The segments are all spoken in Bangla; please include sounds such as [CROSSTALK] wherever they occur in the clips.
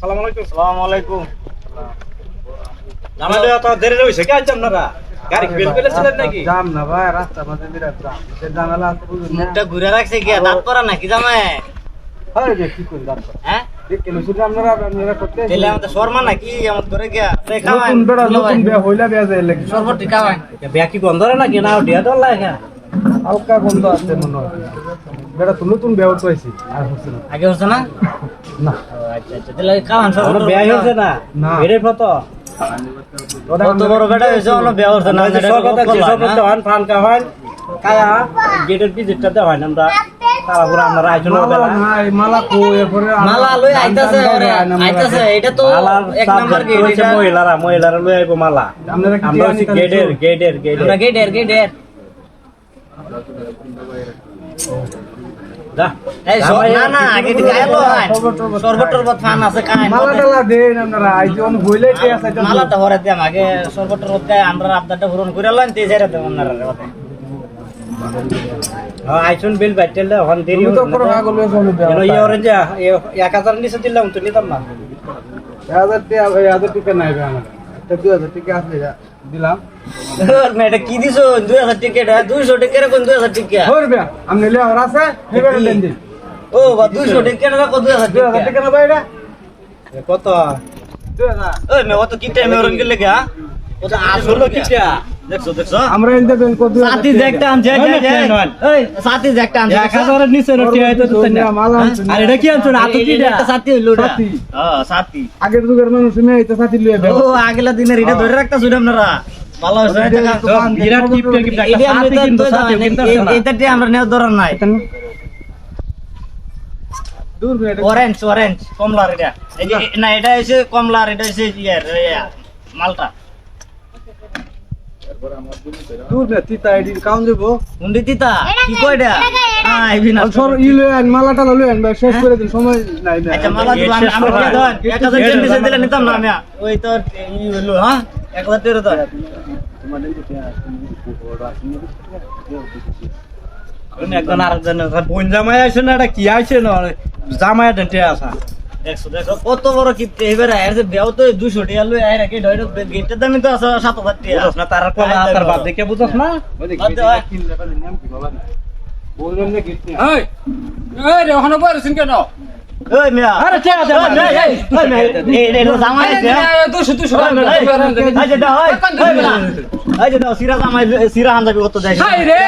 আসসালামু আলাইকুম। আসসালামু আলাইকুম। জামাই তো দেরি হইছে কি আইছেন আপনারা? গাড়ি বেল ফেলেছিলেন নাকি? জাম না ভাই রাস্তা মাঝে বিরাট জাম সে জানালা আছে বুঝুন না মুখটা ঘুরে রাখছে কি? দাঁত পরা নাকি জামাই? হয় রে কি হ্যাঁ? হালকা গন্ধ আছে মনে হয়। বেড়া তো নতুন বিয়া হইছে আর হচ্ছে না। আগে হচ্ছে না? [LAUGHS] না। আচ্ছা আচ্ছা তাহলে খাওয়ান সব কোনো ব্যাগ হইছে না। না। কত কত বড় বেটা হয়েছে অন্য বিয়া হচ্ছে না। সব কথা সব কথা হন ফান কা হয়। কায়া গেটের ভিজিটটা দেওয়া হয় না আমরা। তারপরে আমরা আইজন মালা বেলা মালা কো এরপরে মালা লই আইতাছে আইতাছে এটা তো এক নাম্বার গেট এটা মহিলারা মহিলারা লই আইবো মালা। কি আমরা হচ্ছে টিয়া নিতে গেটের গেটের। আমরা গেটের গেটের। মালাটা হরে দিয়াম আগে সর্বত টর্বত আমরা আবদারটা পূরণ করে লইন তে যাইরা আপনারা হ্যাঁ বিল বাইটেলে হন দেরি তো পুরো পাগল হয়ে বিয়া কেন ইয়ে অরেঞ্জ এক হাজার নিচে দিলাম তো নিতাম না। হাজার টাকা ভাই হাজার টাকা নাই আমার দুই হাজার টাকা দিলাম। কি দিছো? 2000 টিকেট 200 টিকেট কোন 2000 টিকেট হর বিয়া আপনি আছে হেবে দেন দিন ও বা 200 টিকেট না কত দুই হাজার টাকা। না ভাই এটা। কত? দুই হাজার। ওই মে অত কি টাইমে ও তো আসলো কিটা? এই সাথী নিচে রটি তো না। আর এটা কি আনছো? সাথী হইল না হ্যাঁ সাথী। আগের যুগের মানুষ এটা সাথী ও আগলা দিনের এটা ধরে রাখতা আপনারা। আমরা নেওয়ার দরকার নাই। অরেঞ্জ অরেঞ্জ কমলার এটা। না এটা হচ্ছে কমলার এটা হচ্ছে মালটা। দূর তিতা আইডি কাউন দেবো। উন্ডি তিতা? কি কয় এটা হ্যাঁ আইবি না সর ই আন মালা টালা আন ভাই শেষ করে দিন সময় নাই না আচ্ছা মালা দিব আমি আমরা দিয়ে দেন এক হাজার টেন দিলে দিলে নিতাম না আমি। ওই তো ই হলো হ্যাঁ? এক হাজার টেন তো একজন আরেকজন বোন জামাই আইছে না এটা কি আইছে না? জামাই ডেন্টে আসা কত বড় কি এবারে আয়ের যে বেও তো দুশো টাকা লই আয় রাখি ডয়টো গেটের দামই তো আছে সাত হাজার টাকা বুঝছ না তার কোলা তার বাপ দেখে। বুঝছ না? বাদ দে ভাই। বললেন যে গিফট এই এই রে ওখানে বসেছেন কেন? ওই মিয়া। আরে চেয়া দে ওই এই, এই, এই, এই, জামাই আছে, এই, যে দাও, এই যে দাও, সিরা জামাই, সিরা হামজাবি কত দেয়? হাই রে!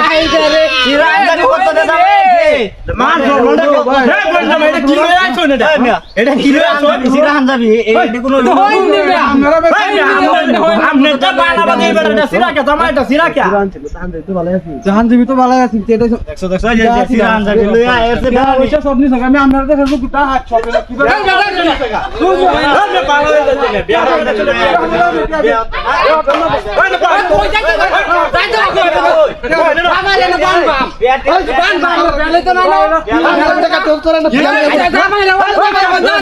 হাই রে সিরা হামজাবি কত দেয় জামাই? মান সরমন্ডা হে বোন জামাই এটা কি লই আইছো না ওই মিয়া, এটা কি লই আইছো সিরা হামজাবি, এই- এই কোনো- হই নিবে আপনারা ভাই আমনে তো বানা বাদে এবার এটা সিরা কে জামাই এটা সিরা কে জাহান দিবি তো ভালো আছি এটা দেখছো, দেখছো, এই যে- যে সিরা হামজাবি লই আয়, এর চেয়ে বেশি- পয়সা সব নিছ আমি আপনার কাছে গুটা হাত সব কি এই হয়ে বেলে তো না